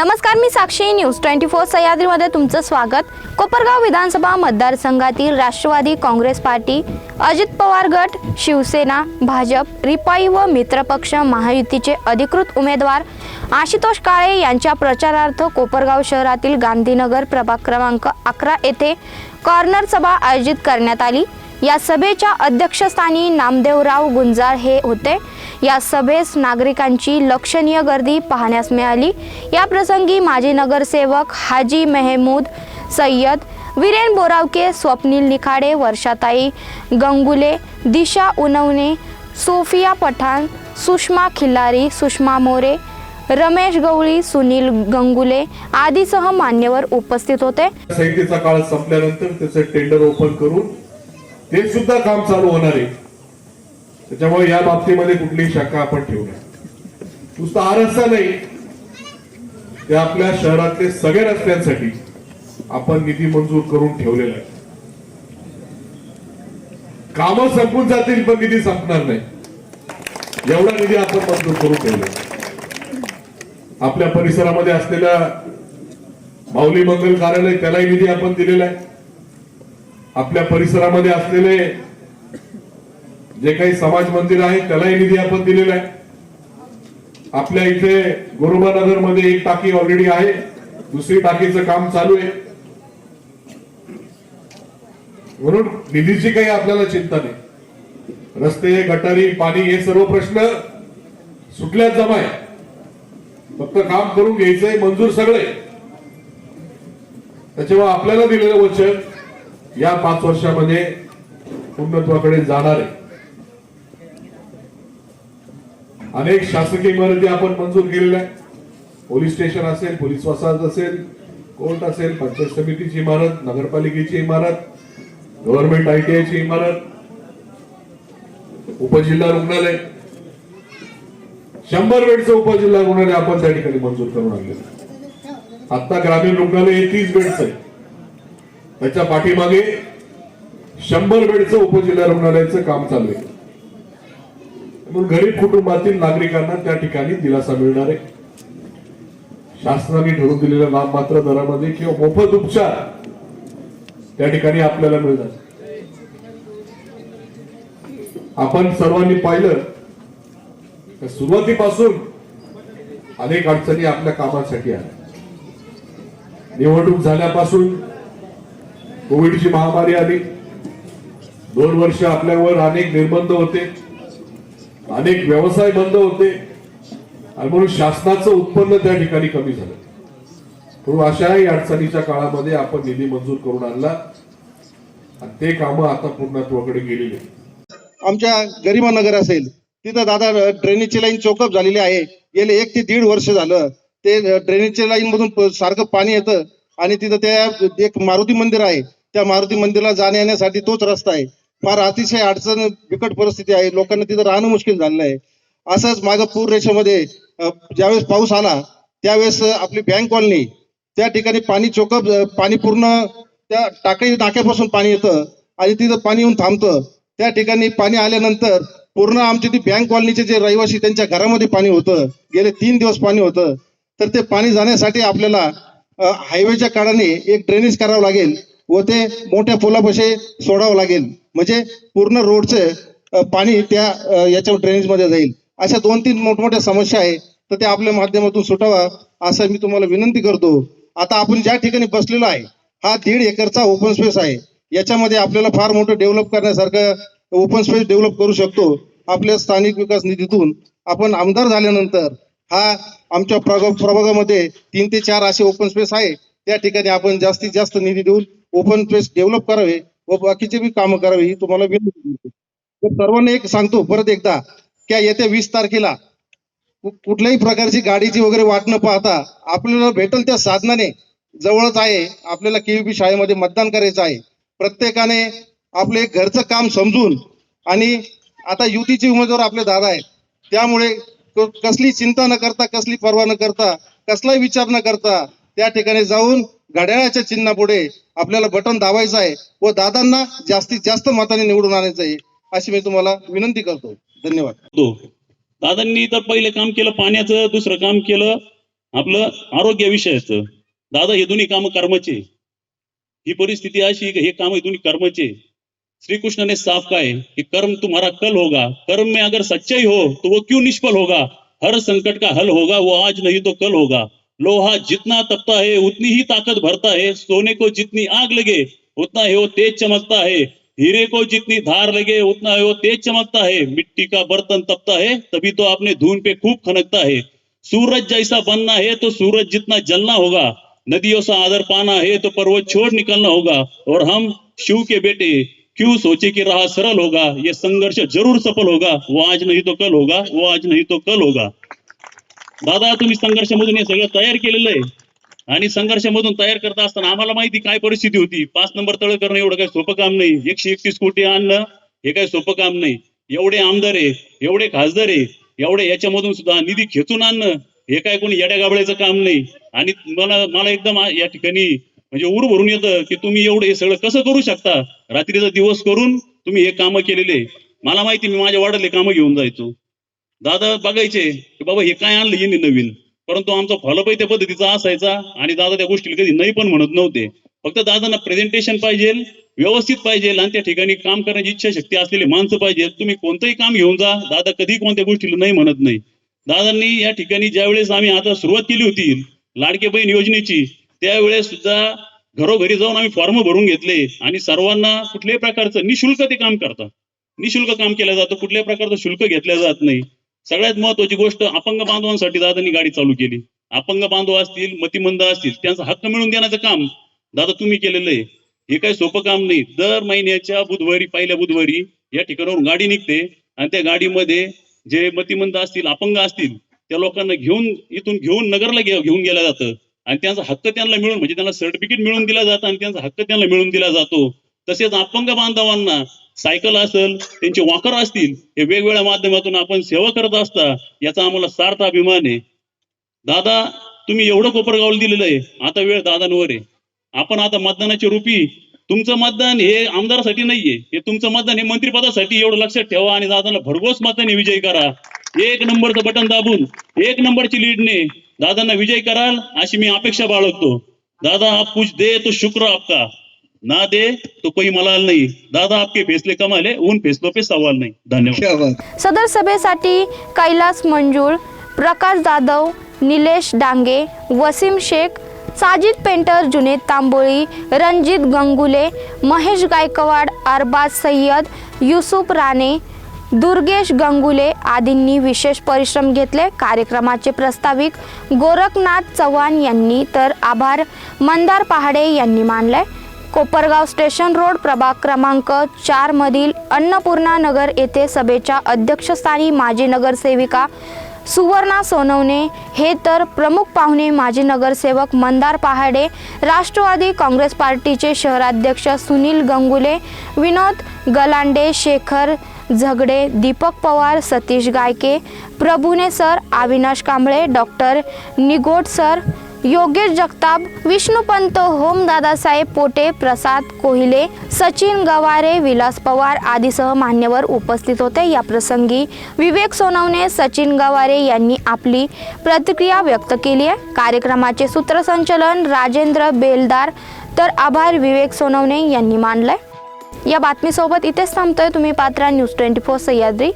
नमस्कार मी Sakshi news. Twenty four सह्याद्रीमध्ये तुमचं स्वागत. कोपरगाव विधानसभा मतदारसंघातील राष्ट्रवादी काँग्रेस पार्टी अजित पवार गट शिवसेना भाजप रिपाई व मित्रपक्ष महायुतीचे अधिकृत उमेदवार आशुतोष काळे यांच्या प्रचारार्थ कोपरगाव शहरातील गांधीनगर प्रभाग क्रमांक अकरा येथे कॉर्नर सभा आयोजित करण्यात आली. या सभेच्या अध्यक्षस्थानी नामदेवराव गुंजाळ हे होते. या सभेस नागरिकांची लक्षणीय गर्दी पाहण्यास मिळाली. या प्रसंगी माजी नगरसेवक हाजी मेहमूद सय्यद वीरेन बोरावके स्वप्नील निखाडे वर्षाताई गंगुले दिशा उनवणे सोफिया पठाण सुषमा खिल्लारी सुषमा मोरे रमेश गवळी सुनील गंगुले आदीसह मान्यवर उपस्थित होते. संहितेचा काळ संपल्यानंतर त्याचं टेंडर ओपन करून ते सुद्धा काम चालू होणार आहे. त्याच्यामुळे या बाबतीमध्ये कुठलीही शंका आपण ठेवू नये. नुसता हा रस्ता नाही. ते आपल्या शहरातले सगळे रस्त्यांसाठी आपण निधी मंजूर करून ठेवलेला आहे. कामं संपून जातील पण निधी संपणार नाही. एवढा निधी आपण मंजूर करून ठेवला आपल्या परिसरामध्ये असलेल्या माऊली मंगल कार्यालय त्यालाही निधी आपण दिलेला आहे. आपल्या परिसरामध्ये असलेले जे काही समाज मंदिर आहे त्यालाही निधी आपण दिलेला आहे. आपल्या इथे नगरमध्ये एक टाकी ऑलरेडी आहे. दुसरी टाकीचं काम चालू आहे. म्हणून निधीची काही आपल्याला चिंता नाही. रस्ते गटारी पाणी हे सर्व प्रश्न सुटल्यात जमाय. फक्त काम करून घ्यायचंय मंजूर सगळे. त्याच्यामुळे आपल्याला दिलेलं वचन या पाच वर्षामध्ये पूर्णत्वाकडे जाणार. आहे अनेक शासकीय इमारती आपण मंजूर केलेल्या पोलीस स्टेशन असेल पोलीस वसाहत असेल कोर्ट असेल पंचायत समितीची इमारत नगरपालिकेची इमारत गव्हर्नमेंट आयटीआयची इमारत उपजिल्हा रुग्णालय. शंभर बेडचं उपजिल्हा रुग्णालय आपण त्या ठिकाणी मंजूर करून आणलेलं आता ग्रामीण रुग्णालय हे तीस बेडचं आहे. त्याच्या पाठीमागे शंभर बेडचं उपजिल्हा रुग्णालयाचं काम चालू आहे. म्हणून गरीब कुटुंबातील नागरिकांना त्या ठिकाणी दिलासा मिळणार आहे. शासनाने ठरवून दिलेल्या नाममात्र दरामध्ये किंवा मोफत उपचार त्या ठिकाणी आपल्याला मिळतात आपण सर्वांनी पाहिलं तर सुरुवातीपासून अनेक अडचणी आपल्या कामासाठी आल्या. निवडणूक झाल्यापासून कोविडची महामारी आली. दोन वर्ष आपल्यावर अनेक निर्बंध होते. अनेक व्यवसाय बंद होते. आणि म्हणून शासनाचं उत्पन्न त्या ठिकाणी कमी झालं. म्हणून अशाही अडचणीच्या काळामध्ये आपण निधी मंजूर करून आणला. आणि ते कामं आता पूर्णत्वाकडे गेलेली आमच्या गरिमा नगर असेल तिथं दादा ड्रेनेजची लाईन चोकअप झालेली आहे. गेले एक ते दीड वर्ष झालं. ते ड्रेनेजच्या लाईन मधून सारखं पाणी येतं. आणि तिथं त्या एक मारुती मंदिर आहे. त्या मारुती मंदिरला जाण्या येण्यासाठी तोच रस्ता आहे. फार अतिशय अडचण बिकट परिस्थिती आहे. लोकांना तिथं राहणं मुश्किल झालेलं आहे. असंच मागं पूर रेषेमध्ये ज्यावेळेस पाऊस आला त्यावेळेस आपली बँक कॉलनी त्या ठिकाणी पाणी चोकअप पाणी पूर्ण त्या टाकळी नाक्यापासून पाणी येतं आणि तिथं पाणी येऊन थांबतं. त्या ठिकाणी पाणी आल्यानंतर पूर्ण आमची ती बँक कॉलनीचे जे रहिवासी त्यांच्या घरामध्ये पाणी होतं. गेले तीन दिवस पाणी होतं. तर ते पाणी जाण्यासाठी आपल्याला हायवेच्या काळाने एक ड्रेनेज करावं लागेल. व ते मोठ्या पुलापाशी सोडावं लागेल. म्हणजे पूर्ण रोडचे पाणी त्या याच्या ड्रेनेज जाईल. अशा दोन तीन मोठमोठ्या समस्या आहे तर त्या आपल्या माध्यमातून सुटावा असं मी तुम्हाला विनंती करतो. आता आपण ज्या ठिकाणी बसलेलो आहे हा दीड एकरचा ओपन स्पेस आहे. याच्यामध्ये आपल्याला फार मोठं डेव्हलप करण्यासारखं ओपन स्पेस डेव्हलप करू शकतो. आपल्या स्थानिक विकास निधीतून आपण आमदार झाल्यानंतर हा आमच्या प्रभागामध्ये तीन ते चार असे ओपन स्पेस आहे. त्या ठिकाणी आपण जास्तीत जास्त निधी देऊन ओपन स्पेस डेव्हलप करावे व बाकीचे बी कामं करावे ही तुम्हाला विनंती सर्वांना एक सांगतो परत एकदा की येत्या वीस तारखेला कुठल्याही प्रकारची गाडीची वगैरे वाट न पाहता आपल्याला भेटल त्या साधनाने जवळच आहे आपल्याला केव्हीपी शाळेमध्ये मतदान करायचं आहे. प्रत्येकाने आपले घरचं काम समजून आणि आता युतीचे उमेदवार आपले दादा आहेत. त्यामुळे कसली चिंता न करता कसली पर्वा न करता कसलाही विचार न करता त्या ठिकाणी जाऊन घड्याळाच्या चिन्हापुढे आपल्याला बटन दाबायचं आहे व दादांना जास्तीत जास्त मताने निवडून आणायचं आहे अशी मी तुम्हाला विनंती करतो. धन्यवाद. हो. दादांनी तर पहिले काम केलं पाण्याचं दुसरं काम केलं आपलं आरोग्य आरोग्याविषयाचं दादा हे दोन्ही काम कर्माचे. ही परिस्थिती अशी की हे काम हे दोन्ही कर्माचे. श्री ने साफ काय? कि कर्म तुम्हारा कल होगा. कर्म में अगर सच्चाई हो तो वो क्यों निष्फल होगा? हर संकट का हल होगा वो आज नहीं तो कल होगा. लोहा जितना तपता है, उतनी ही ताकत भरता है। सोने को जितनी आग लगे, उतना ही वो तेज चमकता है। हीरे को जितनी धार लगे, उतना ही वो तेज चमकता है। मिट्टी का बर्तन तपता है, तभी तो अपने धून पे खूब खनकता है। सूरज जैसा बनना है तो सूरज जितना जलना होगा। नदियों से आदर पाना है तो पर्वत छोड़ निकलना होगा। और हम शिव के बेटे, क्यों सोचे कि राह सरल होगा? ये संघर्ष ज़रूर सफल होगा। वो आज नहीं तो कल होगा, वो आज नहीं तो कल होगा। दादा तुम्ही संघर्षामधून हे सगळं तयार केलेलं आहे. आणि संघर्षामधून तयार करत असताना आम्हाला माहिती काय परिस्थिती होती. पाच नंबर तळ करणं एवढं काही सोपं काम नाही. एकशे एकतीस कोटी आणणं हे काही सोपं काम नाही. एवढे आमदार आहे एवढे खासदार आहे एवढे याच्यामधून सुद्धा निधी खेचून आणणं हे काय कोणी येड्या गाबड्याचं काम नाही. आणि मला मला एकदम या ठिकाणी म्हणजे उर भरून येतं की तुम्ही एवढं हे सगळं कसं करू शकता? रात्रीचा दिवस करून तुम्ही हे कामं केलेले. मला माहिती मी माझ्या वाड्यातले कामं घेऊन जायचो. दादा बघायचे की बाबा हे काय आणलं यांनी नवीन? परंतु आमचा फॉलोअप त्या पद्धतीचा असायचा आणि दादा त्या गोष्टीला कधी नाही पण म्हणत नव्हते. फक्त दादांना प्रेझेंटेशन पाहिजे व्यवस्थित पाहिजे आणि त्या ठिकाणी काम करण्याची इच्छाशक्ती असलेली माणसं पाहिजे. तुम्ही कोणतंही काम घेऊन जा दादा कधी कोणत्या गोष्टीला नाही म्हणत नाही. दादांनी या ठिकाणी ज्या वेळेस आम्ही आता सुरुवात केली होती लाडके बहीण योजनेची त्यावेळेस सुद्धा घरोघरी जाऊन आम्ही फॉर्म भरून घेतले आणि सर्वांना कुठल्याही प्रकारचं निशुल्क ते काम करतात. निशुल्क काम केलं जातं कुठल्याही प्रकारचं शुल्क घेतलं जात नाही. सगळ्यात महत्वाची गोष्ट अपंग बांधवांसाठी दादांनी गाडी चालू केली. अपंग बांधव असतील मतिमंद असतील त्यांचा हक्क मिळवून देण्याचं काम दादा तुम्ही केलेलं आहे. हे काही सोपं काम नाही. दर महिन्याच्या बुधवारी पहिल्या बुधवारी या ठिकाणावरून गाडी निघते आणि त्या गाडीमध्ये जे मतिमंद असतील अपंग असतील त्या लोकांना घेऊन इथून घेऊन नगरला घेऊन गेलं जातं. आणि त्यांचा हक्क त्यांना मिळून म्हणजे त्यांना सर्टिफिकेट मिळून दिला जातं आणि त्यांचा हक्क त्यांना मिळून दिला जातो. तसेच अपंग बांधवांना सायकल असेल त्यांचे वॉकर असतील हे वेगवेगळ्या माध्यमातून आपण सेवा करत असता याचा आम्हाला सार्थ अभिमान आहे. दादा तुम्ही एवढं कोपरगावला दिलेलं आहे आता वेळ दादांवर आहे. आपण आता मतदानाचे रूपी तुमचं मतदान हे आमदारासाठी नाहीये हे तुमचं मतदान हे मंत्रिपदासाठी एवढं लक्षात ठेवा आणि दादांना भरघोस मताने विजय करा. एक नंबरचं बटन दाबून एक नंबरची लीडने दादांना विजय कराल अशी मी अपेक्षा बाळगतो. दादा आप कुछ दे तो शुक्र आपका. ना दे तो कोई मलाल नहीं. दादा आपके फैसले कमाल उन फैसलों पे सवाल नहीं. धन्यवाद. क्या बात. सदर सभेसाठी कैलास मंजूळ प्रकाश जाधव निलेश डांगे वसीम शेख साजिद पेंटर जुनेद तांबोळी रणजित गंगुले महेश गायकवाड अरबाज सय्यद युसुफ राणे दुर्गेश गंगुले आदींनी विशेष परिश्रम घेतले. कार्यक्रमाचे प्रस्ताविक गोरखनाथ चव्हाण यांनी तर आभार. मंदार पहाडे यांनी मानले कोपरगाव स्टेशन रोड प्रभाग क्रमांक चारमधील अन्नपूर्णा नगर येथे सभेच्या अध्यक्षस्थानी माजी नगरसेविका सुवर्णा सोनवणे. हे तर प्रमुख पाहुणे माजी नगरसेवक मंदार पहाडे राष्ट्रवादी काँग्रेस पार्टीचे शहराध्यक्ष सुनील गंगुले विनोद गलांडे शेखर झगडे Deepak Pawar Satish Gayke Prabhune sir Avinash Kamble doctor Nigot sir Yogesh Jagtap Vishnupant Hom Dadasaheb Pote Prasad Kohile Sachin Gaware Vilas Pawar आदीसह मान्यवर उपस्थित होते. या प्रसंगी विवेक सोनवणे सचिन गवारे यांनी आपली प्रतिक्रिया व्यक्त केली आहे. कार्यक्रमाचे सूत्रसंचलन राजेंद्र बेलदार तर आभार विवेक सोनवणे यांनी मानलाय. या बातमीसोबत इथेच थांबतोय तुम्ही Patra news twenty four Sahyadri.